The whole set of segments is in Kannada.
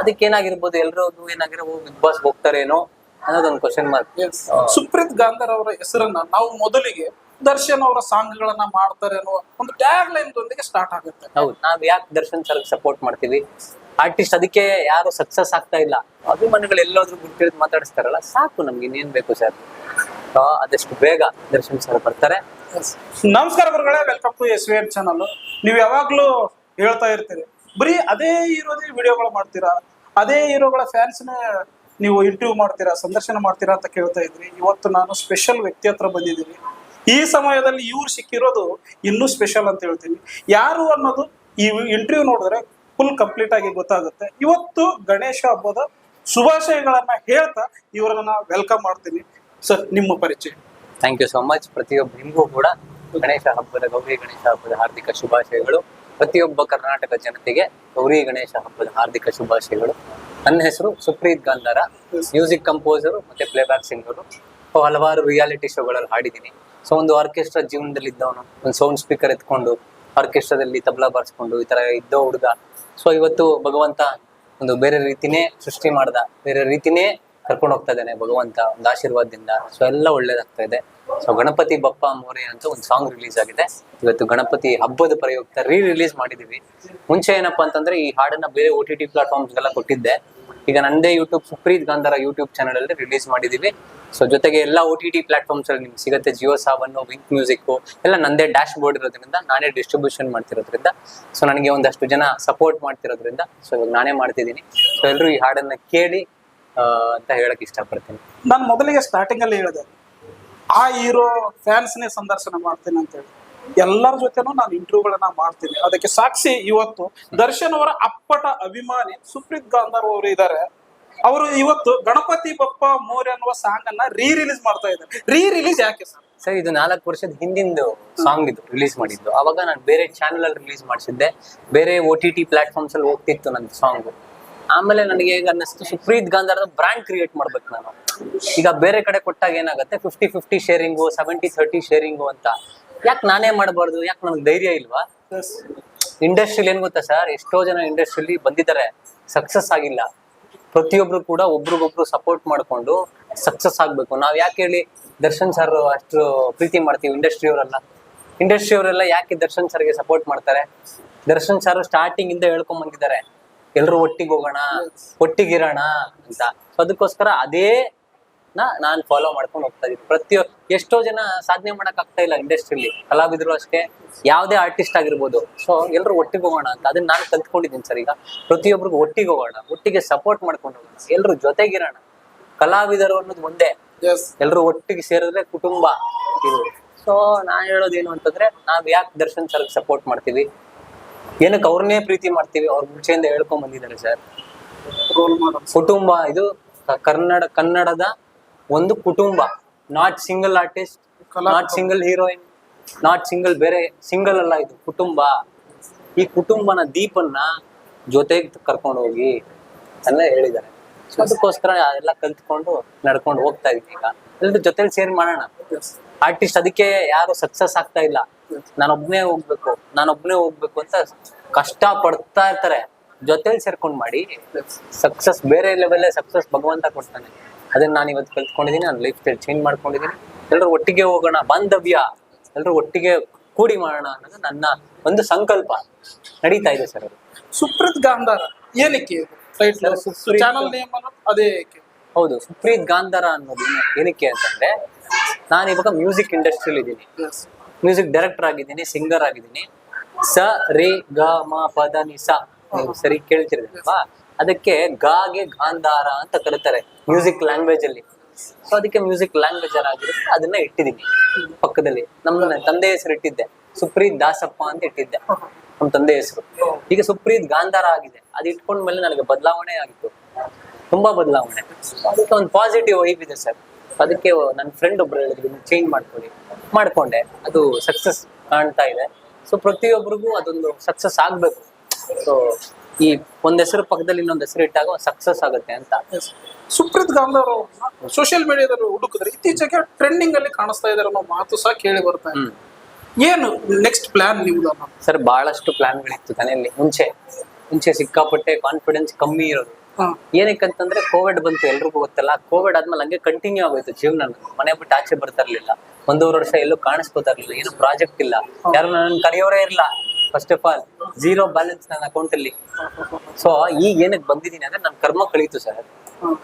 ಅದಕ್ಕೆ ಏನಾಗಿರ್ಬೋದು ಎಲ್ಲರೂ ಏನಾಗಿರೋ ಬಿಗ್ ಬಾಸ್ ಹೋಗ್ತಾರೇನೋ ಅನ್ನೋದೊಂದು ಕ್ವಶನ್ ಮಾರ್ಕ್ ಸುಪ್ರೀತ್ ಗಾಂಧರ್ ಅವರ ಹೆಸರನ್ನ ನಾವು ಮೊದಲಿಗೆ ದರ್ಶನ್ ಅವರ ಸಾಂಗ್ಗಳನ್ನ ಮಾಡ್ತಾರೆ ಅನ್ನೋ ಒಂದು ಟ್ಯಾಗ್ ಲೈನ್ ದೊಂದಿಗೆ ಸ್ಟಾರ್ಟ್ ಆಗುತ್ತೆ. ಹೌದು. ನಾವ್ ಯಾಕೆ ದರ್ಶನ್ ಸರ್ ಸಪೋರ್ಟ್ ಮಾಡ್ತೀವಿ? ಆರ್ಟಿಸ್ಟ್ ಅದಕ್ಕೆ ಯಾರು ಸಕ್ಸಸ್ ಆಗ್ತಾ ಇಲ್ಲ. ಅಭಿಮಾನಿಗಳು ಎಲ್ಲಾದ್ರೂ ಗುರ್ತಿಳಿದು ಮಾತಾಡಿಸ್ತಾರಲ್ಲ ಸಾಕು ನಮ್ಗೆ ಇನ್ನೇನ್ ಬೇಕು ಸರ್? ಆದಷ್ಟು ಬೇಗ ದರ್ಶನ್ ಸರ್ ಬರ್ತಾರೆ. ನಮಸ್ಕಾರ ಗುರುಗಳೇ welcome to S V N channel ನೀವು ಯಾವಾಗ್ಲೂ ಹೇಳ್ತಾ ಇರ್ತೀರಿ ಬರೀ ಅದೇ ಹೀರೋದೇ ವಿಡಿಯೋಗಳು ಮಾಡ್ತೀರಾ? ಅದೇ ಹೀರೋಗಳ ಫ್ಯಾನ್ಸ್ನ ನೀವು ಇಂಟರ್ವ್ಯೂ ಮಾಡ್ತೀರಾ, ಸಂದರ್ಶನ ಮಾಡ್ತೀರಾ ಅಂತ ಕೇಳ್ತಾ ಇದ್ರಿ. ಇವತ್ತು ನಾನು ಸ್ಪೆಷಲ್ ವ್ಯಕ್ತಿ ಹತ್ರ ಬಂದಿದ್ದೀನಿ. ಈ ಸಮಯದಲ್ಲಿ ಇವ್ರು ಸಿಕ್ಕಿರೋದು ಇನ್ನೂ ಸ್ಪೆಷಲ್ ಅಂತ ಹೇಳ್ತೀನಿ. ಯಾರು ಅನ್ನೋದು ಈ ಇಂಟರ್ವ್ಯೂ ನೋಡಿದ್ರೆ ಫುಲ್ ಕಂಪ್ಲೀಟ್ ಆಗಿ ಗೊತ್ತಾಗುತ್ತೆ. ಇವತ್ತು ಗಣೇಶ ಹಬ್ಬದ ಶುಭಾಶಯಗಳನ್ನ ಹೇಳ್ತಾ ಇವರನ್ನ ವೆಲ್ಕಮ್ ಮಾಡ್ತೀನಿ. ಸರ್, ನಿಮ್ಮ ಪರಿಚಯ. ಥ್ಯಾಂಕ್ ಯು ಸೋ ಮಚ್ ಪ್ರತಿಯೊಬ್ಬ ನಿಮಗೂ ಕೂಡ ಗಣೇಶ ಹಬ್ಬದ ಗೌರಿ ಗಣೇಶ ಹಬ್ಬದ ಹಾರ್ದಿಕ ಶುಭಾಶಯಗಳು. ಪ್ರತಿಯೊಬ್ಬ ಕರ್ನಾಟಕ ಜನತೆಗೆ ಗೌರಿ ಗಣೇಶ ಹಬ್ಬದ ಹಾರ್ದಿಕ ಶುಭಾಶಯಗಳು. ನನ್ನ ಹೆಸರು ಸುಪ್ರೀತ್ ಗಾಂಧಾರ. ಮ್ಯೂಸಿಕ್ ಕಂಪೋಸರು ಮತ್ತೆ ಪ್ಲೇಬ್ಯಾಕ್ ಸಿಂಗರು ಹಲವಾರು ರಿಯಾಲಿಟಿ ಶೋಗಳಲ್ಲಿ ಹಾಡಿದ್ದೀನಿ. ಸೊ ಒಂದು ಆರ್ಕೆಸ್ಟ್ರಾ ಜೀವನದಲ್ಲಿ ಇದ್ದವನು, ಒಂದು ಸೌಂಡ್ ಸ್ಪೀಕರ್ ಎತ್ಕೊಂಡು ಆರ್ಕೆಸ್ಟ್ರಾದಲ್ಲಿ ತಬಲಾ ಬಾರಿಸ್ಕೊಂಡು ಈ ತರ ಇದ್ದೋ ಹುಡುಗ. ಸೊ ಇವತ್ತು ಭಗವಂತ ಒಂದು ಬೇರೆ ರೀತಿನೇ ಸೃಷ್ಟಿ ಮಾಡ್ದ, ಬೇರೆ ರೀತಿನೇ ಕರ್ಕೊಂಡು ಹೋಗ್ತಾ ಇದ್ದಾನೆ ಭಗವಂತ, ಒಂದು ಆಶೀರ್ವಾದದಿಂದ. ಸೊ ಎಲ್ಲ ಒಳ್ಳೇದಾಗ್ತಾ ಇದೆ. ಸೊ ಗಣಪತಿ ಬಪ್ಪ ಮೋರೆ ಅಂತ ಒಂದು ಸಾಂಗ್ ರಿಲೀಸ್ ಆಗಿದೆ. ಇವತ್ತು ಗಣಪತಿ ಹಬ್ಬದ ಪ್ರಯುಕ್ತ ರೀ ರಿಲೀಸ್ ಮಾಡಿದೀವಿ ಮುಂಚೆ ಏನಪ್ಪಾ ಅಂತಂದ್ರೆ ಈ ಹಾಡನ್ನ ಬೇರೆ ಓ ಟಿ ಟಿ ಪ್ಲಾಟ್ಫಾರ್ಮ್ಸ್ಗೆಲ್ಲ ಕೊಟ್ಟಿದ್ದೆ. ಈಗ ನಂದೇ YouTube Supreeth Gandhara YouTube channel ಅಲ್ಲಿ ರಿಲೀಸ್ ಮಾಡಿದೀವಿ ಸೊ ಜೊತೆಗೆ ಎಲ್ಲ ಓ ಟಿ ಟಿ ಪ್ಲಾಟ್ಫಾರ್ಮ್ಸ್ ಅಲ್ಲಿ ನಿಮ್ಗೆ ಸಿಗುತ್ತೆ ಜಿಯೋ ಸಾವನ್ ವಿಂಕ್ ಮ್ಯೂಸಿಕ್ ಎಲ್ಲ ನಂದೇ ಡ್ಯಾಶ್ ಬೋರ್ಡ್ ಇರೋದ್ರಿಂದ, ನಾನೇ ಡಿಸ್ಟ್ರಿಬ್ಯೂಷನ್ ಮಾಡ್ತಿರೋದ್ರಿಂದ. ಸೊ ನನಗೆ ಒಂದಷ್ಟು ಜನ ಸಪೋರ್ಟ್ ಮಾಡ್ತಿರೋದ್ರಿಂದ ಸೊ ಇವಾಗ ನಾನೇ ಮಾಡ್ತಿದ್ದೀನಿ. ಸೊ ಎಲ್ಲರೂ ಈ ಹಾಡನ್ನ ಕೇಳಿ ಅಂತ ಹೇಳಕ್ ಇಷ್ಟಪಡ್ತೀನಿ. ನಾನು ಮೊದಲಿಗೆ ಸ್ಟಾರ್ಟಿಂಗ್ ಅಲ್ಲಿ ಹೇಳಿದೆ. ಆ ಹೀರೋ ಫ್ಯಾನ್ಸ್ನೇ ಸಂದರ್ಶನ ಮಾಡ್ತೀನಿ ಅಂತ ಹೇಳಿ. ಎಲ್ಲರ ಜೊತೆನೂ ನಾನು ಇಂಟರ್ವ್ಯೂಗಳನ್ನ ಮಾಡ್ತೀನಿ. ಅದಕ್ಕೆ ಸಾಕ್ಷಿ ಇವತ್ತು ದರ್ಶನ್ ಅವರ ಅಪ್ಪಟ ಅಭಿಮಾನಿ ಸುಪ್ರೀತ್ ಗಾಂಧರ್ ಅವರು ಇದ್ದಾರೆ ಅವರು ಇವತ್ತು ಗಣಪತಿ ಬಪ್ಪ ಮೋರ್ ಅನ್ನುವ ಸಾಂಗ್ ಅನ್ನ ರೀ ರಿಲೀಸ್ ಮಾಡ್ತಾ ಇದ್ದಾರೆ. ರೀ ರಿಲೀಸ್ ಯಾಕೆ ಸರ್ ಸರ್ ಇದು ನಾಲ್ಕು ವರ್ಷದ ಹಿಂದಿಂದು ಸಾಂಗ್ ಇದು ರಿಲೀಸ್ ಮಾಡಿದ್ದು. ಅವಾಗ ನಾನು ಬೇರೆ ಚಾನಲ್ ಅಲ್ಲಿ ರಿಲೀಸ್ ಮಾಡಿಸಿದ್ದೆ. ಬೇರೆ ಓ ಟಿ ಟಿ ಪ್ಲಾಟ್ಫಾರ್ಮ್ಸ್ ಅಲ್ಲಿ ಹೋಗ್ತಿತ್ತು ನನ್ನ ಸಾಂಗ್ ಆಮೇಲೆ ನನಗೆ ಈಗ ಅನ್ನಿಸ್ತು ಸುಪ್ರೀತ್ ಗಾಂಧಾರದ ಬ್ರ್ಯಾಂಡ್ ಕ್ರಿಯೇಟ್ ಮಾಡ್ಬೇಕು ನಾನು. ಈಗ ಬೇರೆ ಕಡೆ ಕೊಟ್ಟಾಗ ಏನಾಗುತ್ತೆ? Fifty fifty sharing seventy thirty sharing ಅಂತ. ಯಾಕೆ ನಾನೇ ಮಾಡಬಾರ್ದು? ಯಾಕೆ ನನಗೆ ಧೈರ್ಯ ಇಲ್ವಾ? ಇಂಡಸ್ಟ್ರಿಲಿ ಏನ್ ಗೊತ್ತಾ ಸರ್? ಎಷ್ಟೋ ಜನ ಇಂಡಸ್ಟ್ರಿಲಿ ಬಂದಿದ್ದಾರೆ. ಸಕ್ಸಸ್ ಆಗಿಲ್ಲ. ಪ್ರತಿಯೊಬ್ರು ಕೂಡ ಒಬ್ರಿಗೊಬ್ರು ಸಪೋರ್ಟ್ ಮಾಡ್ಕೊಂಡು ಸಕ್ಸಸ್ ಆಗ್ಬೇಕು. ನಾವ್ ಯಾಕೆ ಹೇಳಿ ದರ್ಶನ್ ಸರ್ ಅಷ್ಟು ಪ್ರೀತಿ ಮಾಡ್ತೀವಿ ಇಂಡಸ್ಟ್ರಿ ಅವರೆಲ್ಲ ಇಂಡಸ್ಟ್ರಿ ಅವರೆಲ್ಲ ಯಾಕೆ ದರ್ಶನ್ ಸರ್ಗೆ ಸಪೋರ್ಟ್ ಮಾಡ್ತಾರೆ? ದರ್ಶನ್ ಸರ್ ಸ್ಟಾರ್ಟಿಂಗ್ ಇಂದ ಹೇಳ್ಕೊಂಡ್ ಬಂದಿದ್ದಾರೆ ಎಲ್ರು ಒಟ್ಟಿಗೆ ಹೋಗೋಣ ಒಟ್ಟಿಗಿರೋಣ ಅಂತ. ಸೊ ಅದಕ್ಕೋಸ್ಕರ ಅದೇ ನಾ ನಾನ್ ಫಾಲೋ ಮಾಡ್ಕೊಂಡು ಹೋಗ್ತಾ ಇದ್ದೀನಿ ಪ್ರತಿಯೊ ಎಷ್ಟೋ ಜನ ಸಾಧನೆ ಮಾಡಕ್ ಆಗ್ತಾ ಇಲ್ಲ ಇಂಡಸ್ಟ್ರಿಲಿ ಕಲಾವಿದ್ರು ಅಷ್ಟೇ ಯಾವ್ದೇ ಆರ್ಟಿಸ್ಟ್ ಆಗಿರ್ಬೋದು. ಸೊ ಎಲ್ರು ಒಟ್ಟಿಗೆ ಹೋಗೋಣ ಅಂತ. ಅದನ್ನ ನಾನು ಕಲ್ತ್ಕೊಂಡಿದ್ದೀನಿ ಸರ್ ಈಗ. ಪ್ರತಿಯೊಬ್ಬರಿಗೂ ಒಟ್ಟಿಗೆ ಹೋಗೋಣ ಒಟ್ಟಿಗೆ ಸಪೋರ್ಟ್ ಮಾಡ್ಕೊಂಡು ಹೋಗೋಣ. ಎಲ್ರು ಜೊತೆಗಿರೋಣ. ಕಲಾವಿದರು ಅನ್ನೋದು ಒಂದೇ. ಎಲ್ರು ಒಟ್ಟಿಗೆ ಸೇರಿದ್ರೆ ಕುಟುಂಬ ಇದು. ಸೊ ನಾನ್ ಹೇಳೋದೇನು ಅಂತಂದ್ರೆ ನಾವ್ ಯಾಕೆ ದರ್ಶನ್ ಸರ್ ಸಪೋರ್ಟ್ ಮಾಡ್ತೀವಿ? ಏನಕ್ಕೆ ಅವ್ರನ್ನೇ ಪ್ರೀತಿ ಮಾಡ್ತೀವಿ? ಅವ್ರ ಮುಂಚೆಯಿಂದ ಹೇಳ್ಕೊಂಡ್ ಬಂದಿದ್ದಾರೆ ಸರ್. ಕುಟುಂಬ ಇದು ಕನ್ನಡ ಕನ್ನಡದ ಒಂದು ಕುಟುಂಬ. Not single artist not single heroine not single ಬೇರೆ ಸಿಂಗಲ್ ಅಲ್ಲ ಇದು ಕುಟುಂಬ. ಈ ಕುಟುಂಬನ ದೀಪನ್ನ ಜೊತೆಗೆ ಕರ್ಕೊಂಡು ಹೋಗಿ ಅಂತ ಹೇಳಿದ್ದಾರೆ. ಅದಕ್ಕೋಸ್ಕರ ಎಲ್ಲ ಕಲ್ತ್ಕೊಂಡು ನಡ್ಕೊಂಡು ಹೋಗ್ತಾ ಇದೀನಿ ಈಗ. ಎಲ್ಲರೂ ಜೊತೆಲಿ ಸೇರಿ ಮಾಡೋಣ. ಆರ್ಟಿಸ್ಟ್ ಅದಕ್ಕೆ ಯಾರು ಸಕ್ಸಸ್ ಆಗ್ತಾ ಇಲ್ಲ. ನಾನೊಬ್ನೇ ಹೋಗ್ಬೇಕು ನಾನೊಬ್ನೇ ಹೋಗ್ಬೇಕು ಅಂತ ಕಷ್ಟ ಪಡ್ತಾ ಇರ್ತಾರೆ. ಜೊತೆಲಿ ಸೇರ್ಕೊಂಡ್ ಮಾಡಿ ಸಕ್ಸಸ್ ಬೇರೆ ಲೆವೆಲ್ ಸಕ್ಸಸ್ ಭಗವಂತ ಕೊಡ್ತಾನೆ. ಅದನ್ನ ನಾನು ಇವತ್ತು ಕಲ್ತ್ಕೊಂಡಿದ್ದೀನಿ ನಾನು ಲೈಫ್ ಸ್ಟೈಲ್ ಚೇಂಜ್ ಮಾಡ್ಕೊಂಡಿದ್ದೀನಿ ಎಲ್ಲರೂ ಒಟ್ಟಿಗೆ ಹೋಗೋಣ ಬಾಂಧವ್ಯ ಎಲ್ಲರೂ ಒಟ್ಟಿಗೆ ಕೂಡಿ ಮಾಡೋಣ ಅನ್ನೋದು ನನ್ನ ಒಂದು ಸಂಕಲ್ಪ. ನಡೀತಾ ಇದೆ ಸರ್ ಅದು. ಸುಪ್ರೀತ್ ಗಾಂಧಾರ ಏನಕ್ಕೆ ಚಾನಲ್ ನೇಮ್ ಅದೇ ಹೌದು ಸುಪ್ರೀತ್ ಗಾಂಧಾರ ಅನ್ನೋದು ಏನಕ್ಕೆ ಅಂತಂದ್ರೆ ನಾನು ಇವಾಗ ಮ್ಯೂಸಿಕ್ ಇಂಡಸ್ಟ್ರಿಯಲ್ಲಿ ಇದ್ದೀನಿ. ಮ್ಯೂಸಿಕ್ ಡೈರೆಕ್ಟರ್ ಆಗಿದ್ದೀನಿ ಸಿಂಗರ್ ಆಗಿದ್ದೀನಿ. ಸ, ರೇ, ಗ, ಮ ಪದ ನಿ, ಸ. ನೀವು ಸರಿ ಕೇಳ್ತಿರ್ತೀರಲ್ವಾ ಅದಕ್ಕೆ ಗಾಗೆ ಗಾಂಧಾರ ಅಂತ ಕರೀತಾರೆ ಮ್ಯೂಸಿಕ್ ಲ್ಯಾಂಗ್ವೇಜ್ ಅಲ್ಲಿ. ಸೊ ಅದಕ್ಕೆ ಮ್ಯೂಸಿಕ್ ಲ್ಯಾಂಗ್ವೇಜ್ ಆಗಿರುತ್ತೆ, ಅದನ್ನ ಇಟ್ಟಿದ್ದೀನಿ. ಪಕ್ಕದಲ್ಲಿ ನಮ್ಮ ತಂದೆ ಹೆಸರು ಇಟ್ಟಿದ್ದೆ. ಸುಪ್ರೀತ್ ದಾಸಪ್ಪ ಅಂತ ಇಟ್ಟಿದ್ದೆ. ನಮ್ಮ ತಂದೆ ಹೆಸರು. ಈಗ ಸುಪ್ರೀತ್ ಗಾಂಧಾರ ಆಗಿದೆ. ಅದು ಇಟ್ಕೊಂಡ್ಮೇಲೆ ನನಗೆ ಬದಲಾವಣೆ ಆಗಿತ್ತು. ತುಂಬಾ ಬದಲಾವಣೆ. ಅದಕ್ಕೆ ಒಂದು ಪಾಸಿಟಿವ್ ವೈಬ್ ಇದೆ ಸರ್. ಅದಕ್ಕೆ ನನ್ನ ಫ್ರೆಂಡ್ ಒಬ್ರು ಹೇಳಿದ್ರು ಚೇಂಜ್ ಮಾಡ್ಕೊಳ್ಳಿ. ಮಾಡ್ಕೊಂಡೆ. ಅದು ಸಕ್ಸಸ್ ಕಾಣ್ತಾ ಇದೆ. ಸೊ ಪ್ರತಿಯೊಬ್ಬರಿಗೂ ಅದೊಂದು ಸಕ್ಸಸ್ ಆಗ್ಬೇಕು. ಸೊ ಈ ಒಂದ್ ಹೆಸರು ಪಕ್ಕದಲ್ಲಿ ಇನ್ನೊಂದು ಹೆಸರು ಇಟ್ಟಾಗ ಸಕ್ಸಸ್ ಆಗುತ್ತೆ ಅಂತ. ಸುಪ್ರೀತ್ ಸುಪ್ರೀತ್ ಅವರು ಸೋಷಿಯಲ್ ಮೀಡಿಯಾದಲ್ಲಿ ಹುಡುಕಿದ್ರೆ ಇತ್ತೀಚೆಗೆ ಟ್ರೆಂಡಿಂಗ್ ಅಲ್ಲಿ ಕಾಣಿಸ್ತಾ ಇದಾರೆ ಅನ್ನೋ ಮಾತು ಸಹ ಕೇಳಿ ಬರ್ತಾ ಇದೆ. ಏನು ನೆಕ್ಸ್ಟ್ ಪ್ಲಾನ್ ನಿಮ್ದು ಅನ್ನೋದು ಸರ್ ಬಹಳಷ್ಟು ಪ್ಲಾನ್ಗಳಿತ್ತು ತನೆಯಲ್ಲಿ ಮುಂಚೆ ಮುಂಚೆ ಸಿಕ್ಕಾಪಟ್ಟೆ ಕಾನ್ಫಿಡೆನ್ಸ್ ಕಮ್ಮಿ ಇರೋದು. ಏನಕ್ಕಂತಂದ್ರೆ ಏನಕ್ಕೆ ಅಂತಂದ್ರೆ ಕೋವಿಡ್ ಬಂತು ಎಲ್ರಿಗೂ ಗೊತ್ತಲ್ಲ. ಕೋವಿಡ್ ಆದ್ಮೇಲೆ ಹಂಗೆ ಕಂಟಿನ್ಯೂ ಆಗೋಯ್ತು ಜೀವನ. ಮನೆ ಬಿಟ್ಟು ಆಚೆ ಬರ್ತಾ ಇರ್ಲಿಲ್ಲ. ಒಂದೂವರೆ ವರ್ಷ ಎಲ್ಲೂ ಕಾಣಿಸ್ಕೋತಾ ಇರ್ಲಿಲ್ಲ ಏನು ಪ್ರಾಜೆಕ್ಟ್ ಇಲ್ಲ. ಯಾರು ನನ್ನ ಕರೆಯೋರೇ ಇರಲ್ಲ first of all zero balance ನನ್ನ ಅಕೌಂಟ್ ಅಲ್ಲಿ. ಸೊ ಈಗ ಏನಕ್ಕೆ ಬಂದಿದ್ದೀನಿ ಅಂದ್ರೆ ನನ್ನ ಕರ್ಮ ಕಳೀತು ಸರ್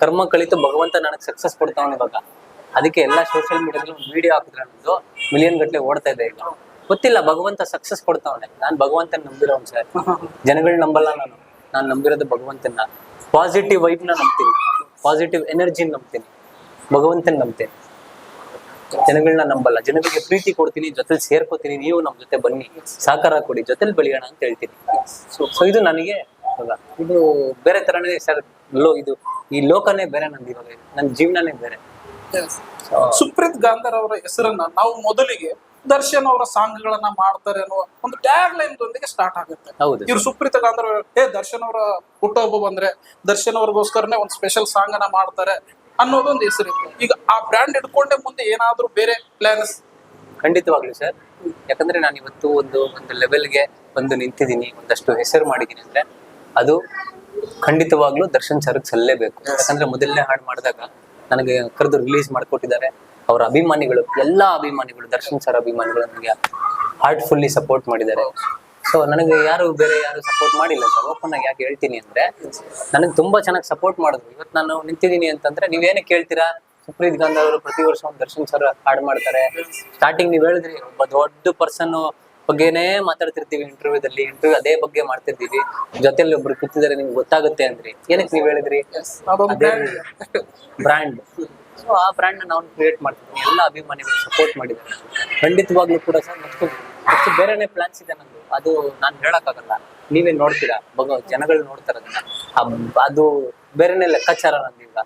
ಕರ್ಮ ಕಳೀತು ಭಗವಂತ ನನಗೆ ಸಕ್ಸಸ್ ಕೊಡ್ತಾವನ ಇವಾಗ. ಅದಕ್ಕೆ ಎಲ್ಲಾ ಸೋಷಿಯಲ್ ಮೀಡಿಯಾದಲ್ಲಿ ಒಂದು ವಿಡಿಯೋ ಹಾಕಿದ್ರೆ ನಮ್ದು ಮಿಲಿಯನ್ ಗಟ್ಟಲೆ ಓಡ್ತಾ ಇದೆ ಈಗ. ಗೊತ್ತಿಲ್ಲ ಭಗವಂತ ಸಕ್ಸಸ್ ಕೊಡ್ತಾವನೆ. ನಾನ್ ಭಗವಂತನ ನಂಬಿರೋನ್ ಸರ್ ಜನಗಳು ನಂಬಲ್ಲ ನಾನು. ನಾನು ನಂಬಿರೋದು ಭಗವಂತನ ಪಾಸಿಟಿವ್ ವೈಬ್ನ ನಂಬ್ತೀನಿ. ಪಾಸಿಟಿವ್ ಎನರ್ಜಿ ನಂಬ್ತೀನಿ. ಭಗವಂತನ ನಂಬ್ತೀನಿ. ಜನಗಳನ್ನ ನಂಬಲ್ಲ. ಜನಗಳಿಗೆ ಪ್ರೀತಿ ಕೊಡ್ತೀನಿ ಜೊತೆಲಿ ಸೇರ್ಕೋತೀನಿ ನೀವು ನಮ್ಮ ಜೊತೆ ಬನ್ನಿ ಸಹಕಾರ ಕೊಡಿ ಜೊತೆಲಿ ಬೆಳೆಯೋಣ ಅಂತ ಹೇಳ್ತೀನಿ. ಸೊ ಇದು ನನಗೆ ಇದು ಬೇರೆ ತರನೇ ಸರ್ ಲೋ ಇದು. ಈ ಲೋಕನೇ ಬೇರೆ ನಂದು ಇವಾಗ ನನ್ನ ಜೀವನನೇ ಬೇರೆ. ಸುಪ್ರೀತ್ ಗಾಂಧರ್ ಅವರ ಹೆಸರನ್ನ ನಾವು ಮೊದಲಿಗೆ ದರ್ಶನ್ ಅವರ ಸಾಂಗ್ಗಳನ್ನ ಮಾಡ್ತಾರೆ ಅನ್ನೋ ಒಂದು ಟ್ಯಾಗ್ ಲೈನ್ ದೊಂದಿಗೆ ಸ್ಟಾರ್ಟ್ ಆಗುತ್ತೆ. ಹೌದು. ಇವ್ರು ಸುಪ್ರೀತ ಗಾಂಧರ್ ಏ ದರ್ಶನ್ ಅವರ ಹುಟ್ಟುಹಬ್ಬ ಬಂದ್ರೆ ದರ್ಶನ್ ಅವ್ರಿಗೋಸ್ಕರನೇ ಒಂದು ಸ್ಪೆಷಲ್ ಸಾಂಗ್ ಅನ್ನ ಮಾಡ್ತಾರೆ. ಅನ್ನೋದೊಂದು ಹೆಸರಿತ್ತು ಈಗ ಆ ಬ್ರ್ಯಾಂಡ್ ಇಟ್ಕೊಂಡೆ ಮುಂದೆ ಏನಾದ್ರೂ ಬೇರೆ ಪ್ಲಾನ್ಸ್ ಖಂಡಿತವಾಗ್ಲೂ ಸರ್ ಯಾಕಂದ್ರೆ ನಾನು ಇವತ್ತು ಒಂದು ಒಂದು ಲೆವೆಲ್ಗೆ ಬಂದು ನಿಂತಿದ್ದೀನಿ. ಒಂದಷ್ಟು ಹೆಸರು ಮಾಡಿದ್ದೀನಿ ಅಂದ್ರೆ ಅದು ಖಂಡಿತವಾಗ್ಲೂ ದರ್ಶನ್ ಸರ್ಗ್ ಸಲ್ಲೇಬೇಕು. ಯಾಕಂದ್ರೆ ಮೊದಲನೇ ಹಾಡು ಮಾಡಿದಾಗ ನನಗೆ ಕರೆದು ರಿಲೀಸ್ ಮಾಡಿಕೊಟ್ಟಿದ್ದಾರೆ. ಅವರ ಅಭಿಮಾನಿಗಳು ಎಲ್ಲಾ ಅಭಿಮಾನಿಗಳು ದರ್ಶನ್ ಸರ್ ಅಭಿಮಾನಿಗಳು ನನಗೆ ಹಾರ್ಟ್ಫುಲ್ಲಿ ಸಪೋರ್ಟ್ ಮಾಡಿದ್ದಾರೆ. ಸೊ ನನಗೆ ಯಾರು ಬೇರೆ ಯಾರು ಸಪೋರ್ಟ್ ಮಾಡಿಲ್ಲ ಸರ್ ಓಪನ್ ಆಗಿ ಯಾಕೆ ಹೇಳ್ತೀನಿ ಅಂದ್ರೆ ನನಗೆ ತುಂಬಾ ಚೆನ್ನಾಗಿ ಸಪೋರ್ಟ್ ಮಾಡಿದ್ರು. ಇವತ್ತು ನಾನು ನಿಂತಿದ್ದೀನಿ ಅಂತಂದ್ರೆ ನೀವೇನೇ ಕೇಳ್ತೀರಾ? ಸುಪ್ರೀತ್ ಗಾಂಧಿ ಅವರು ಪ್ರತಿ ವರ್ಷ ಒಂದು ದರ್ಶನ್ ಸರ್ ಹಾಡ್ ಮಾಡ್ತಾರೆ. ಸ್ಟಾರ್ಟಿಂಗ್ ನೀವು ಹೇಳಿದ್ರಿ ಒಬ್ಬ ದೊಡ್ಡ ಪರ್ಸನ್ ಬಗ್ಗೆನೇ ಮಾತಾಡ್ತಿರ್ತೀವಿ ಇಂಟರ್ವ್ಯೂದಲ್ಲಿ ಇಂಟರ್ವ್ಯೂ ಅದೇ ಬಗ್ಗೆ ಮಾಡ್ತಿರ್ತೀವಿ. ಜೊತೆಲಿ ಒಬ್ರು ಕೂತಿದ್ದಾರೆ ನಿಮ್ಗೆ ಗೊತ್ತಾಗುತ್ತೆ ಅಂದ್ರಿ. ಏನಕ್ಕೆ ನೀವ್ ಹೇಳಿದ್ರಿ? ಬ್ರ್ಯಾಂಡ್ ಸೊ ಆ ಬ್ರ್ಯಾಂಡ್ ನಾವು ಕ್ರಿಯೇಟ್ ಮಾಡ್ತೀವಿ ಎಲ್ಲ ಅಭಿಮಾನಿಗಳು ಸಪೋರ್ಟ್ ಮಾಡಿದ್ದಾರೆ. ಖಂಡಿತವಾಗ್ಲೂ ಕೂಡ ಸರ್, ಮತ್ತು ಮತ್ತು ಬೇರೆನೇ ಪ್ಲಾನ್ಸ್ ಇದೆ ನಂದು. ಅದು ನಾನು ಹೇಳಕ್ಕಾಗಲ್ಲ. ನೀವೇ ನೋಡ್ತೀರಾ? ಬಗ ಜನಗಳು ನೋಡ್ತಾರೆ ಅದು ಬೇರೆನೇ ಲೆಕ್ಕಾಚಾರ ನಂದು ಈಗ.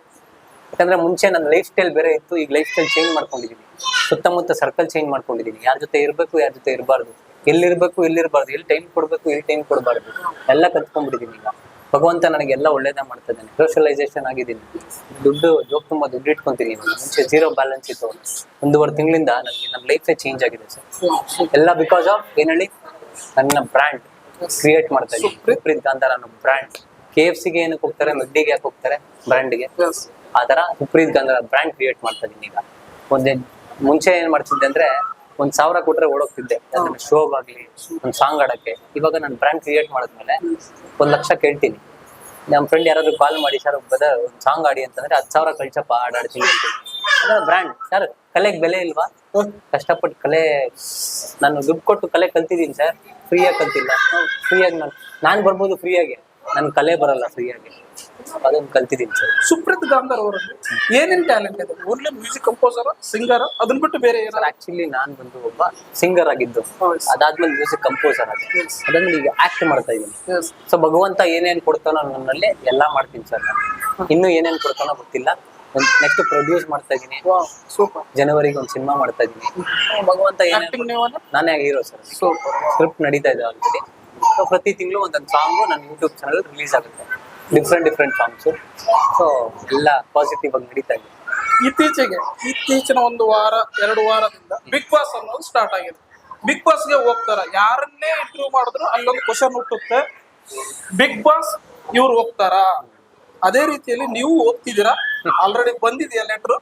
ಯಾಕಂದ್ರೆ ಮುಂಚೆ ನನ್ನ ಲೈಫ್ ಸ್ಟೈಲ್ ಬೇರೆ ಇತ್ತು. ಈಗ ಲೈಫ್ ಸ್ಟೈಲ್ ಚೇಂಜ್ ಮಾಡ್ಕೊಂಡಿದ್ದೀನಿ ಸುತ್ತಮುತ್ತ ಸರ್ಕಲ್ ಚೇಂಜ್ ಮಾಡ್ಕೊಂಡಿದ್ದೀನಿ ಯಾರ ಜೊತೆ ಇರಬೇಕು, ಯಾರ ಜೊತೆ ಇರಬಾರ್ದು. ಎಲ್ಲಿರ್ಬೇಕು, ಎಲ್ಲಿರ್ಬಾರ್ದು. ಎಲ್ಲಿ ಟೈಮ್ ಕೊಡಬೇಕು, ಎಲ್ಲಿ ಟೈಮ್ ಕೊಡಬಾರ್ದು. ಎಲ್ಲ ಕಲ್ತ್ಕೊಂಡ್ಬಿಟ್ಟಿದ್ದೀನಿ ಈಗ. ಭಗವಂತ ನನಗೆ ಎಲ್ಲ ಒಳ್ಳೇದ ಮಾಡ್ತಾ ಇದ್ದಾನೆ ಸೋಷಿಯಲೈಸೇಷನ್ ಆಗಿದ್ದೀನಿ. ದುಡ್ಡು ಜೋಕ್ ತುಂಬಾ ದುಡ್ಡು ಇಟ್ಕೊಂತೀನಿ. ಇವಾಗ ಮುಂಚೆ ಜೀರೋ ಬ್ಯಾಲೆನ್ಸ್ ಇತ್ತು. ಒಂದೂವರೆ ತಿಂಗಳಿಂದ ನನಗೆ ನಮ್ಮ ಲೈಫೇ ಚೇಂಜ್ ಆಗಿದೆ ಸರ್. ಎಲ್ಲ ಬಿಕಾಸ್ ಆಫ್ ಏನ್ ಹೇಳಿ? ನನ್ನ ಬ್ರ್ಯಾಂಡ್ ಕ್ರಿಯೇಟ್ ಮಾಡ್ತಾ ಇದ್ದೀನಿ. ಪ್ರೀತ್ ಗಾಂಧಾರ ಅನ್ನೋ ಬ್ರ್ಯಾಂಡ್ ಕೆ ಎಫ್ ಸಿಗೆ ಏನಕ್ಕೆ ಹೋಗ್ತಾರೆ? ಮೆಗ್ಡಿಗೆ ಯಾಕೆ ಹೋಗ್ತಾರೆ? ಬ್ರ್ಯಾಂಡ್ಗೆ ಆ ಥರ ಸುಪ್ರೀತ್ ಗಾಂಧಾರ ಬ್ರ್ಯಾಂಡ್ ಕ್ರಿಯೇಟ್ ಮಾಡ್ತಾ ಇದ್ದೀನಿ ಈಗ. ಒಂದೇ ಮುಂಚೆ ಏನು ಮಾಡ್ತಿದ್ದೆ ಅಂದ್ರೆ ಒಂದ್ ಸಾವಿರ ಕೊಟ್ರೆ ಓಡೋಗ್ತಿದ್ದೆ. ಅದನ್ನ ಶೋಗ್ ಆಗ್ಲಿ ಒಂದ್ ಸಾಂಗ್ ಆಡಕ್ಕೆ ಇವಾಗ ನಾನು ಬ್ರ್ಯಾಂಡ್ ಕ್ರಿಯೇಟ್ ಮಾಡಿದ್ಮೇಲೆ ಒಂದ್ ಲಕ್ಷ ಕೇಳ್ತೀನಿ. ನಮ್ ಫ್ರೆಂಡ್ ಯಾರಾದ್ರೂ ಕಾಲ್ ಮಾಡಿ ಸರ್ ಬದ ಒಂದ್ ಸಾಂಗ್ ಆಡಿ ಅಂತಂದ್ರೆ ಹತ್ ಸಾವಿರ ಕಳ್ಸಪ್ಪ ಆಡಾಡ್ತೀನಿ ಬ್ರ್ಯಾಂಡ್ ಸರ್ ಕಲೆಗೆ ಬೆಲೆ ಇಲ್ವಾ? ಕಷ್ಟಪಟ್ಟು ಕಲೆ ನಾನು ದುಡ್ಡು ಕೊಟ್ಟು ಕಲೆ ಕಲ್ತಿದ್ದೀನಿ ಸರ್. ಫ್ರೀಯಾಗಿ ಕಲ್ತಿಲ್ಲ. ಫ್ರೀಯಾಗಿ ನಾನು ನಾನು ಬರ್ಬೋದು ಫ್ರೀಯಾಗಿ ನನ್ ಕಲೆ ಬರಲ್ಲ ಫ್ರೀಯಾಗಿ ಅದೊಂದು ಕಲ್ತಿದ್ದೀನಿ ಸರ್? ಸುಪ್ರೀತ್ ಗಾಂಧರ್ ಅವರು ಏನೇನ್ ಟ್ಯಾಲೆಂಟ್ ಇದೆ? ಓನ್ಲಿ ಮ್ಯೂಸಿಕ್ ಕಂಪೋಸರ್ ಸಿಂಗರ್ ಅದನ್ನ ಬಿಟ್ಟು ಬೇರೆ ಸರ್ ಆಕ್ಚುಲಿ ನಾನ್ ಬಂದು ಒಬ್ಬ ಸಿಂಗರ್ ಆಗಿದ್ದು. ಅದಾದ್ಮೇಲೆ ಮ್ಯೂಸಿಕ್ ಕಂಪೋಸರ್ ಆಗಿ. ಅದಾದ್ಮೇಲೆ ಈಗ ಆಕ್ಟ್ ಮಾಡ್ತಾ ಇದ್ದೀನಿ. ಸೊ ಭಗವಂತ ಏನೇನ್ ಕೊಡ್ತಾನೋ ನನ್ನಲ್ಲಿ ಎಲ್ಲಾ ಮಾಡ್ತೀನಿ ಸರ್ ನಾನು. ಇನ್ನು ಏನೇನ್ ಕೊಡ್ತಾನೋ ಗೊತ್ತಿಲ್ಲ. ನೆಕ್ಸ್ಟ್ ಪ್ರೊಡ್ಯೂಸ್ ಮಾಡ್ತಾ ಇದ್ದೀನಿ. ಜನವರಿಗೆ ಒಂದು ಸಿನಿಮಾ ಮಾಡ್ತಾ ಇದ್ದೀನಿ. ಭಗವಂತ ನಾನೇ ಹೀರೋ ಸರ್. ಸ್ಕ್ರಿಪ್ಟ್ ನಡೀತಾ ಇದೆ ಆಲ್ರೆಡಿ ಸೊ ಪ್ರತಿ ತಿಂಗಳು ಒಂದೊಂದು ಸಾಂಗು ನನ್ನ ಯೂಟ್ಯೂಬ್ ಚಾನಲ್ ರಿಲೀಸ್ ಆಗುತ್ತೆ. ಡಿಫ್ರೆಂಟ್ ಡಿಫ್ರೆಂಟ್ ಸಾಂಗ್ಸು ಸೊ ಎಲ್ಲ ಪಾಸಿಟಿವ್ ಆಗಿ ನಡೀತಾ ಇದೆ. ಇತ್ತೀಚೆಗೆ ಇತ್ತೀಚಿನ ಒಂದು ವಾರ ಎರಡು ವಾರದಿಂದ ಬಿಗ್ ಬಾಸ್ ಅನ್ನೋದು ಸ್ಟಾರ್ಟ್ ಆಗಿದೆ. ಬಿಗ್ ಬಾಸ್ಗೆ ಹೋಗ್ತಾರ. ಯಾರನ್ನೇ ಇಂಟರ್ವ್ಯೂ ಮಾಡಿದ್ರು ಅಲ್ಲೊಂದು ಕ್ವಶನ್ ಹುಟ್ಟುತ್ತೆ. ಬಿಗ್ ಬಾಸ್ ಇವ್ರು ಹೋಗ್ತಾರಾ? ಅದೇ ರೀತಿಯಲ್ಲಿ ನೀವು ಹೋಗ್ತಿದ್ದೀರಾ? ಆಲ್ರೆಡಿ ಬಂದಿದೆಯಾ ಲೆಟ್ರು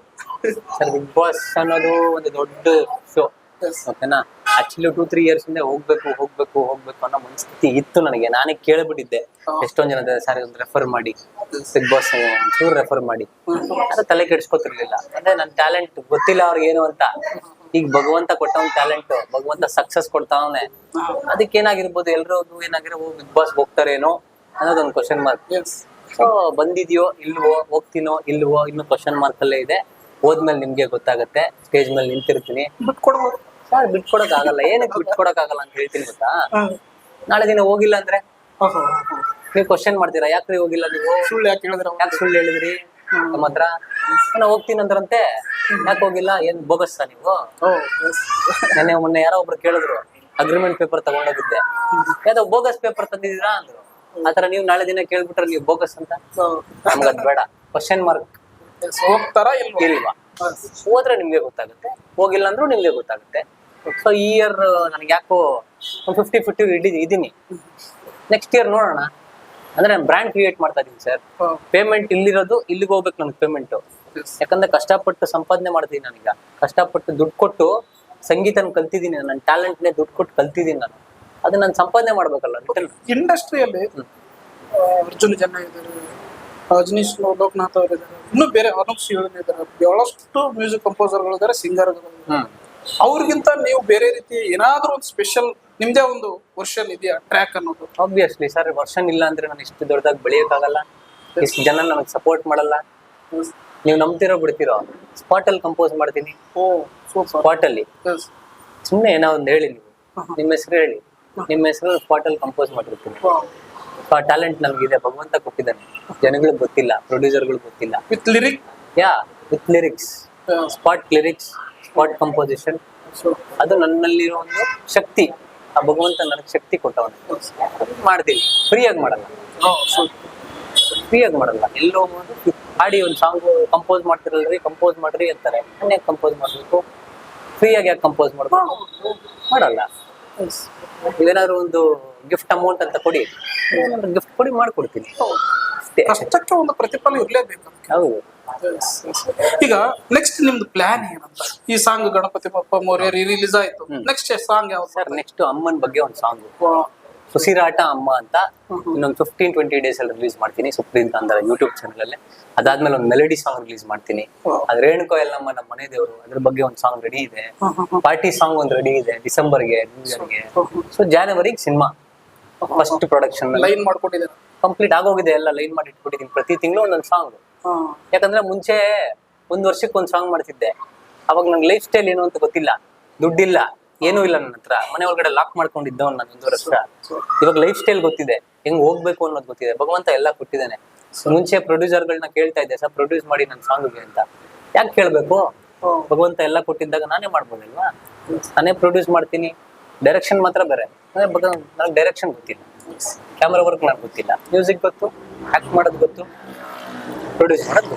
ಸರ್ ಬಿಗ್ ಬಾಸ್ ಅನ್ನೋದು ಒಂದು ದೊಡ್ಡ ಶೋ ಓಕೆನಾ ಆಕ್ಚುಲಿ ಟೂ ತ್ರೀ ಇಯರ್ಸ್ ಹಿಂದೆ ಹೋಗ್ಬೇಕು ಹೋಗ್ಬೇಕು ಹೋಗ್ಬೇಕು ಅನ್ನೋ ಮನಸ್ಥಿತಿ ಇತ್ತು ನನಗೆ. ನಾನೇ ಕೇಳ್ಬಿಟ್ಟಿದ್ದೆ. ಎಷ್ಟೊಂದ್ ಜನ ಸರ್ ರೆಫರ್ ಮಾಡಿ. ಬಿಗ್ ಬಾಸ್ ಒಂಚೂರು ರೆಫರ್ ಮಾಡಿ. ಅದು ತಲೆ ಕೆಡ್ಸ್ಕೊತಿರ್ಲಿಲ್ಲ. ಅಂದ್ರೆ ನನ್ನ ಟ್ಯಾಲೆಂಟ್ ಗೊತ್ತಿಲ್ಲ ಅವ್ರಿಗೆ ಏನು ಅಂತ. ಈಗ ಭಗವಂತ ಕೊಟ್ಟ ಒಂದು ಟ್ಯಾಲೆಂಟ್ ಭಗವಂತ ಸಕ್ಸಸ್ ಕೊಡ್ತಾವನೆ. ಅದಕ್ಕೆ ಏನಾಗಿರ್ಬೋದು? ಎಲ್ರು ಏನಾಗಿರೋ ಬಿಗ್ ಬಾಸ್ ಹೋಗ್ತಾರೇನೋ? ಅನ್ನೋದೊಂದು ಕ್ವಶನ್ ಮಾರ್ಕ್ ಸೊ ಬಂದಿದ್ಯೋ ಇಲ್ವೋ ಹೋಗ್ತೀನೋ ಇಲ್ವೋ ಇನ್ನು ಕ್ವಶನ್ ಮಾರ್ಕ್ ಅಲ್ಲೇ ಇದೆ. ಹೋದ್ಮೇಲೆ ನಿಮ್ಗೆ ಗೊತ್ತಾಗತ್ತೆ. ಸ್ಟೇಜ್ ಮೇಲೆ ನಿಂತಿರ್ತೀನಿ. ಸರ್ ಬಿಟ್ಕೊಡಕ್ ಆಗಲ್ಲ. ಏನಕ್ಕೆ ಬಿಟ್ಕೊಡಕ್ ಆಗಲ್ಲ ಅಂತ ಹೇಳ್ತೀನಿ ಗೊತ್ತಾ? ನಾಳೆ ದಿನ ಹೋಗಿಲ್ಲ ಅಂದ್ರೆ? ನೀವು ಕ್ವಶನ್ ಮಾಡ್ತೀರಾ? ಯಾಕ್ರಿ ಹೋಗಿಲ್ಲ ನೀವು? ಸುಳ್ಳು ಯಾಕೆ ಹೇಳಿದ್ರೆ? ಯಾಕೆ ಸುಳ್ಳು ಹೇಳಿದ್ರಿ? ನಮ್ಮ ಹತ್ರ? ನಾ ಹೋಗ್ತೀನಿ ಅಂದ್ರಂತೆ. ಯಾಕೆ ಹೋಗಿಲ್ಲ? ಏನ್ ಬೋಗಸ್ತಾ ನೀವು? ನೆನ್ನೆ ಮೊನ್ನೆ ಯಾರೋ ಒಬ್ರು ಕೇಳಿದ್ರು. ಅಗ್ರಿಮೆಂಟ್ ಪೇಪರ್ ತಗೊಂಡೋಗಿದ್ದೆ. ಯಾವ್ದೋ ಬೋಗಸ್ ಪೇಪರ್ ತಂದಿದ್ದೀರಾ ಅಂದ್ರು. ಆತರ ನೀವು ನಾಳೆ ದಿನ ಕೇಳ್ಬಿಟ್ರೆ ನೀವು ಬೋಗಸ್ ಅಂತ? ನಮ್ಗೆ ಅದ್ ಬೇಡ. ಕ್ವಶನ್ ಮಾರ್ಕ್ ಹೋಗ್ತಾರಾ ಇಲ್ವಾ? ಇಲ್ವಾ? ಹೋದ್ರೆ ನಿಮ್ಗೆ ಗೊತ್ತಾಗುತ್ತೆ. ಹೋಗಿಲ್ಲ ಅಂದ್ರೂ ನಿಮ್ಗೆ ಗೊತ್ತಾಗುತ್ತೆ. ಸೊ ಈ ಇಯರ್ ನನಗೆ ಯಾಕೋ ಫಿಫ್ಟಿ ಫಿಫ್ಟಿ ಇಡಿ ಇದ್ದೀನಿ. ನೆಕ್ಸ್ಟ್ ಇಯರ್ ನೋಡೋಣ. ಅಂದ್ರೆ ನಾನು ಬ್ರ್ಯಾಂಡ್ ಕ್ರಿಯೇಟ್ ಮಾಡ್ತಾ ಇದ್ದೀನಿ ಸರ್ ಪೇಮೆಂಟ್ ಇಲ್ಲಿರೋದು ಇಲ್ಲಿಗೆ ಹೋಗ್ಬೇಕು ನನಗೆ ಪೇಮೆಂಟ್ ಯಾಕಂದ್ರೆ ಕಷ್ಟಪಟ್ಟು ಸಂಪಾದನೆ ಮಾಡ್ತೀನಿ ನಾನೀಗ. ಕಷ್ಟಪಟ್ಟು ದುಡ್ಡು ಕೊಟ್ಟು ಸಂಗೀತನ ಕಲ್ತಿದ್ದೀನಿ ನನ್ನ ಟ್ಯಾಲೆಂಟ್ನೇ ದುಡ್ಡು ಕೊಟ್ಟು ಕಲ್ತಿದ್ದೀನಿ ನಾನು. ಅದನ್ನ ನಾನು ಸಂಪಾದನೆ ಮಾಡ್ಬೇಕಲ್ಲ ಇಂಡಸ್ಟ್ರಿಯಲ್ಲಿ ಅರ್ಜುನ್ ಜನ ಇದ್ದಾರೆ ರಜನೀಶ್ ಲೋಕನಾಥ್ ಅವರು ಇದ್ದಾರೆ ಇನ್ನೂ ಬೇರೆ ಅನೂಪ್ ಶಿವನ್ ಇದ್ದಾರೆ ಬಹಳಷ್ಟು ಮ್ಯೂಸಿಕ್ ಕಂಪೋಸರ್ಗಳಿದ್ದಾರೆ ಸಿಂಗರ್ಗಳು ಅವ್ರಿಗಿಂತ ನೀವು ಬೇರೆ ರೀತಿ ಏನಾದ್ರೂ ಒಂದು ಸ್ಪೆಷಲ್ ನಿಮ್ದೇ ಒಂದು ವರ್ಷನ್ ಇದೆಯಾ ಟ್ರ್ಯಾಕ್ ಅನ್ನೋದು? ಆಬ್ವಿಯಸ್ಲಿ ಸರ್ ವರ್ಷನ್ ಇಲ್ಲ ಅಂದ್ರೆ ನಾನು ಇಷ್ಟು ದೊಡ್ಡದಾಗಿ ಬೆಳೆಯೋಕ್ಕಾಗಲ್ಲ. ಇಷ್ಟು ಜನ ನನಗೆ ಸಪೋರ್ಟ್ ಮಾಡಲ್ಲ. ನೀವು ನಂಬ್ತಿರೋ ಬಿಡ್ತಿರೋ? ಸ್ಪಾಟ್ ಅಲ್ಲಿ ಕಂಪೋಸ್ ಮಾಡ್ತೀನಿ. ಓ ಸ್ಪಾಟ್ ಅಲ್ಲಿ. ಸುಮ್ಮನೆ ಏನೋ ಒಂದು ಹೇಳಿ ನೀವು. ನಿಮ್ಮ ಹೆಸರು ಹೇಳಿ. ನಿಮ್ಮ ಹೆಸರು ಸ್ಪಾಟ್ ಅಲ್ಲಿ ಕಂಪೋಸ್ ಮಾಡಿರ್ತೀನಿ ಆ ಟ್ಯಾಲೆಂಟ್ ನಮಗಿದೆ. ಭಗವಂತ ಕೊಟ್ಟಿದ್ದಾನೆ. ಜನಗಳಿಗೆ ಗೊತ್ತಿಲ್ಲ. ಪ್ರೊಡ್ಯೂಸರ್ಗಳು ಗೊತ್ತಿಲ್ಲ. With lyric yeah with lyrics spot lyrics spot composition so ಅದು ನನ್ನಲ್ಲಿರೋ ಒಂದು ಶಕ್ತಿ ಆ ಭಗವಂತ ನನಗೆ ಶಕ್ತಿ ಕೊಟ್ಟವನು. ಮಾಡ್ತೀನಿ. ಫ್ರೀಯಾಗಿ ಮಾಡಲ್ಲ. ಫ್ರೀಯಾಗಿ ಮಾಡಲ್ಲ. ಎಲ್ಲೋ ಹಾಡಿ ಒಂದು ಸಾಂಗ್ ಕಂಪೋಸ್ ಮಾಡ್ತಿರಲ್ರಿ ಕಂಪೋಸ್ ಮಾಡ್ರಿ ಅಂತಾರೆ. ನಾನೇ ಕಂಪೋಸ್ ಮಾಡಬೇಕು? ಫ್ರೀಯಾಗಿ ಯಾಕೆ ಕಂಪೋಸ್ ಮಾಡಬೇಕು? ಮಾಡಲ್ಲ. ಏನಾದ್ರು ಒಂದು ಗಿಫ್ಟ್ ಅಮೌಂಟ್ ಅಂತ ಕೊಡಿ. ಗಿಫ್ಟ್ ಕೊಡಿ ಮಾಡ್ಕೊಡ್ತೀನಿ. ಹೌದು. ಕಷ್ಟಕ್ಕೆ ಒಂದು ಪ್ರತಿಫಲ ಇರಲೇಬೇಕು. ಹೌದು. ಈಗ ನೆಕ್ಸ್ಟ್ ನಿಮ್ದು ಪ್ಲಾನ್ ಏನಂತ? ಈ ಸಾಂಗ್ ಗಣಪತಿ ಬಪ್ಪ ಮೌರ್ಯ ರಿಲೀಸ್ ಆಯ್ತು. ನೆಕ್ಸ್ಟ್ ಸಾಂಗ್ ಯಾವ ಸರ್ ನೆಕ್ಸ್ಟ್ ಅಮ್ಮನ ಬಗ್ಗೆ ಒಂದು ಸಾಂಗ್ ಸುಸಿರಾಟ ಅಮ್ಮ ಅಂತ ಇನ್ನೊಂದು ಫಿಫ್ಟೀನ್ ಟ್ವೆಂಟಿ ಡೇಸ್ ಅಲ್ಲಿ ರಿಲೀಸ್ ಮಾಡ್ತೀನಿ. ಸುಪ್ರೀಂ ಅಂದ ಯೂಟ್ಯೂಬ್ ಚಾನಲ್ ಅಲ್ಲಿ. ಅದಾದ್ಮೇಲೆ ಒಂದು ಮೆಲಡಿ ಸಾಂಗ್ ರಿಲೀಸ್ ಮಾಡ್ತೀನಿ. ಅದ್ ರೇಣುಕೋ ಎಲ್ಲಮ್ಮ ನಮ್ಮ ಮನೆ ದೇವರು ಅದ್ರ ಬಗ್ಗೆ ಒಂದು ಸಾಂಗ್ ರೆಡಿ ಇದೆ. ಪಾರ್ಟಿ ಸಾಂಗ್ ಒಂದು ರೆಡಿ ಇದೆ ಡಿಸೆಂಬರ್ಗೆ ನ್ಯೂ ಇಯರ್ಗೆ ಸೊ ಜಾನ್ವರಿಗೆ ಸಿನಿಮಾ ಫಸ್ಟ್ ಪ್ರೊಡಕ್ಷನ್ ಲೈನ್ ಮಾಡ್ಕೊಟ್ಟಿದ್ದಾರೆ ಕಂಪ್ಲೀಟ್ ಆಗೋಗಿದೆ ಎಲ್ಲ ಲೈನ್ ಮಾಡಿ ಇಟ್ಬಿಟ್ಟಿದ್ದೀನಿ. ಪ್ರತಿ ತಿಂಗಳು ಒಂದೊಂದು ಸಾಂಗ್ ಯಾಕಂದ್ರೆ ಮುಂಚೆ ಒಂದ್ ವರ್ಷಕ್ಕೆ ಒಂದ್ ಸಾಂಗ್ ಮಾಡ್ತಿದ್ದೆ. ಅವಾಗ ನಂಗೆ ಲೈಫ್ ಸ್ಟೈಲ್ ಏನು ಅಂತ ಗೊತ್ತಿಲ್ಲ. ದುಡ್ಡಿಲ್ಲ. ಏನೂ ಇಲ್ಲ ನನ್ನ ಹತ್ರ. ಮನೆ ಒಳಗಡೆ ಲಾಕ್ ಮಾಡ್ಕೊಂಡಿದ್ದವ್ ನಾನು ಒಂದು ವರ್ಷ. ಇವಾಗ ಲೈಫ್ ಸ್ಟೈಲ್ ಗೊತ್ತಿದೆ. ಹೆಂಗ್ ಹೋಗ್ಬೇಕು ಅನ್ನೋದು ಗೊತ್ತಿದೆ. ಭಗವಂತ ಎಲ್ಲ ಕೊಟ್ಟಿದ್ದಾನೆ. ಮುಂಚೆ ಪ್ರೊಡ್ಯೂಸರ್ ಗಳನ್ನ ಕೇಳ್ತಾ ಇದ್ದೆ ಸರ್ ಪ್ರೊಡ್ಯೂಸ್ ಮಾಡಿ ನನ್ನ ಸಾಂಗ್ಗೆ ಅಂತ. ಯಾಕೆ ಕೇಳ್ಬೇಕು? ಭಗವಂತ ಎಲ್ಲ ಕೊಟ್ಟಿದ್ದಾಗ ನಾನೇ ಮಾಡ್ಬೋದಲ್ವಾ? ನಾನೇ ಪ್ರೊಡ್ಯೂಸ್ ಮಾಡ್ತೀನಿ. ಡೈರೆಕ್ಷನ್ ಮಾತ್ರ ಬೇರೆ. ಅಂದ್ರೆ ನನಗೆ ಡೈರೆಕ್ಷನ್ ಗೊತ್ತಿಲ್ಲ. ಕ್ಯಾಮ್ರಾ ವರ್ಕ್ ನನಗೆ ಗೊತ್ತಿಲ್ಲ. ಮ್ಯೂಸಿಕ್ ಗೊತ್ತು ಆಕ್ಟ್ ಮಾಡೋದು ಗೊತ್ತು. ಪ್ರೊಡ್ಯೂಸ್ ಮಾಡೋದು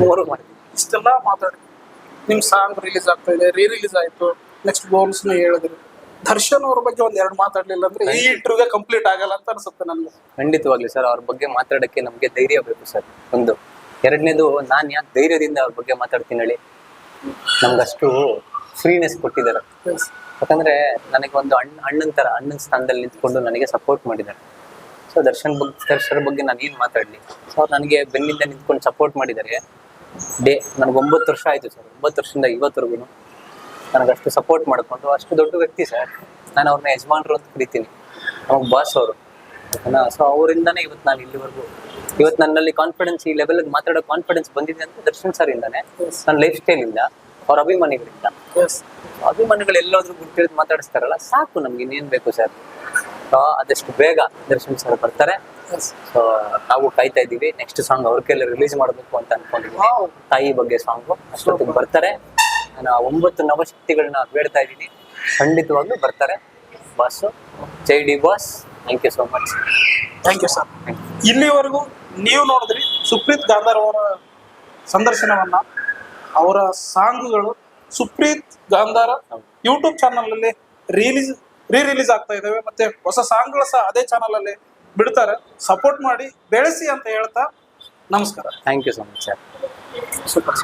ಮೂರು ಮಾಡ್ತೀನಿ ಇಷ್ಟೆಲ್ಲ ಮಾತಾಡಿ. ನಿಮ್ ಸಾಂಗ್ ರಿಲೀಸ್ ಆಗ್ತಾ ಇದೆ ರೀ ರಿಲೀಸ್ ಆಯ್ತು. ನೆಕ್ಸ್ಟ್ ಗೋಲ್ಸ್ನ ಹೇಳಿದ್ರು. ದರ್ಶನ್ ಅವ್ರ ಬಗ್ಗೆ ಒಂದ್ ಎರಡು ಮಾತಾಡ್ಲಿಲ್ಲ ಅಂದ್ರೆ ಈ ಇಂಟರ್ವ್ಯೂ ಕಂಪ್ಲೀಟ್ ಆಗಲ್ಲ ಅಂತ ಅನ್ಸುತ್ತೆ ನನ್ಗೆ. ಖಂಡಿತವಾಗ್ಲಿ ಸರ್ ಅವ್ರ ಬಗ್ಗೆ ಮಾತಾಡಕ್ಕೆ ನಮ್ಗೆ ಧೈರ್ಯ ಬೇಕು ಸರ್ ಒಂದು ಎರಡನೇದು ನಾನು ಯಾಕೆ ಧೈರ್ಯದಿಂದ ಅವ್ರ ಬಗ್ಗೆ ಮಾತಾಡ್ತೀನಿ ಹೇಳಿ. ನಮ್ಗಷ್ಟು ಫ್ರೀನೆಸ್ ಕೊಟ್ಟಿದ್ದಾರೆ. ಯಾಕಂದ್ರೆ ನನಗೆ ಒಂದು ಅಣ್ಣ ಅಣ್ಣನ ತರ ಅಣ್ಣನ ಸ್ಥಾನದಲ್ಲಿ ನಿಂತ್ಕೊಂಡು ನನಗೆ ಸಪೋರ್ಟ್ ಮಾಡಿದ್ದಾರೆ. ಸೊ ದರ್ಶನ್ ಬಗ್ಗೆ ದರ್ಶನ್ ಬಗ್ಗೆ ನಾನು ಏನು ಮಾತಾಡಲಿ? ಸೊ ಅವ್ರು ನನಗೆ ಬೆನ್ನಿಂದ ನಿಂತ್ಕೊಂಡು ಸಪೋರ್ಟ್ ಮಾಡಿದ್ದಾರೆ ಡೇ ನನಗೆ ಒಂಬತ್ತು ವರ್ಷ ಆಯಿತು ಸರ್. ಒಂಬತ್ತು ವರ್ಷದಿಂದ ಇವತ್ತರೆಗೂ ಅಷ್ಟು ಸಪೋರ್ಟ್ ಮಾಡಿಕೊಂಡು ಅಷ್ಟು ದೊಡ್ಡ ವ್ಯಕ್ತಿ ಸರ್. ನಾನು ಅವ್ರನ್ನ ಯಜಮಾನ್ರು ಅಂತ ಕರಿತೀನಿ. ನಮಗೆ ಬಾಸ್ ಅವರು. ಸೊ ಅವರಿಂದನೇ ಇವತ್ತು ನಾನು ಇಲ್ಲಿವರೆಗೂ. ಇವತ್ತು ನನ್ನಲ್ಲಿ ಕಾನ್ಫಿಡೆನ್ಸ್ ಈ ಲೆವೆಲ್ಗೆ ಮಾತಾಡೋ ಕಾನ್ಫಿಡೆನ್ಸ್ ಬಂದಿದೆ ಅಂತ ದರ್ಶನ್ ಸರ್ ಇಂದಾನೆ. ನನ್ನ ಲೈಫ್ ಸ್ಟೈಲ್ ಇಂದ ಅವ್ರ ಅಭಿಮಾನಿಗಳಿಂದ. ಅಭಿಮಾನಿಗಳು ಎಲ್ಲಾದ್ರೂ ಗುರ್ತಿರೋದು ಮಾತಾಡಿಸ್ತಾರಲ್ಲ ಸಾಕು ನಮ್ಗೆ ಇನ್ನೇನು ಬೇಕು ಸರ್. ಆದಷ್ಟು ಬೇಗ ದರ್ಶನ್ ಸರ್ ಬರ್ತಾರೆ. ಸೊ ನಾವು ಕಾಯ್ತಾ ಇದ್ದೀವಿ. ನೆಕ್ಸ್ಟ್ ಸಾಂಗ್ ಅವ್ರ ಕೈಯಲ್ಲಿ ರಿಲೀಸ್ ಮಾಡಬೇಕು ಅಂತ ಅನ್ಕೊಂಡಿದ್ದೀನಿ ತಾಯಿ ಬಗ್ಗೆ ಸಾಂಗು ಅಷ್ಟೊತ್ತಿಗೆ ಬರ್ತಾರೆ. ನಾನು ಒಂಬತ್ತು ನವಶಕ್ತಿಗಳನ್ನ ಬೇಡ್ತಾ ಇದ್ದೀನಿ. ಖಂಡಿತವಾಗ್ಲೂ ಬರ್ತಾರೆ. Boss Jai D boss thank you so much thank you sir ಇಲ್ಲಿವರೆಗೂ ನೀವು ನೋಡಿದ್ರಿ ಸುಪ್ರೀತ್ ಗಾಂಧರ್ ಅವರ ಸಂದರ್ಶನವನ್ನ ಅವರ ಸಾಂಗ್ಗಳು ಸುಪ್ರೀತ್ ಗಾಂಧಾರ ಯೂಟ್ಯೂಬ್ ಚಾನಲ್ ಅಲ್ಲಿ ರಿಲೀಸ್ ರೀ ರಿಲೀಸ್ ಆಗ್ತಾ ಇದಾವೆ. ಮತ್ತೆ ಹೊಸ ಸಾಂಗ್ಗಳು ಸಹ ಅದೇ ಚಾನಲ್ ಅಲ್ಲಿ ಬಿಡ್ತಾರೆ. ಸಪೋರ್ಟ್ ಮಾಡಿ ಬೆಳೆಸಿ ಅಂತ ಹೇಳ್ತಾ ನಮಸ್ಕಾರ. Thank you so much sir super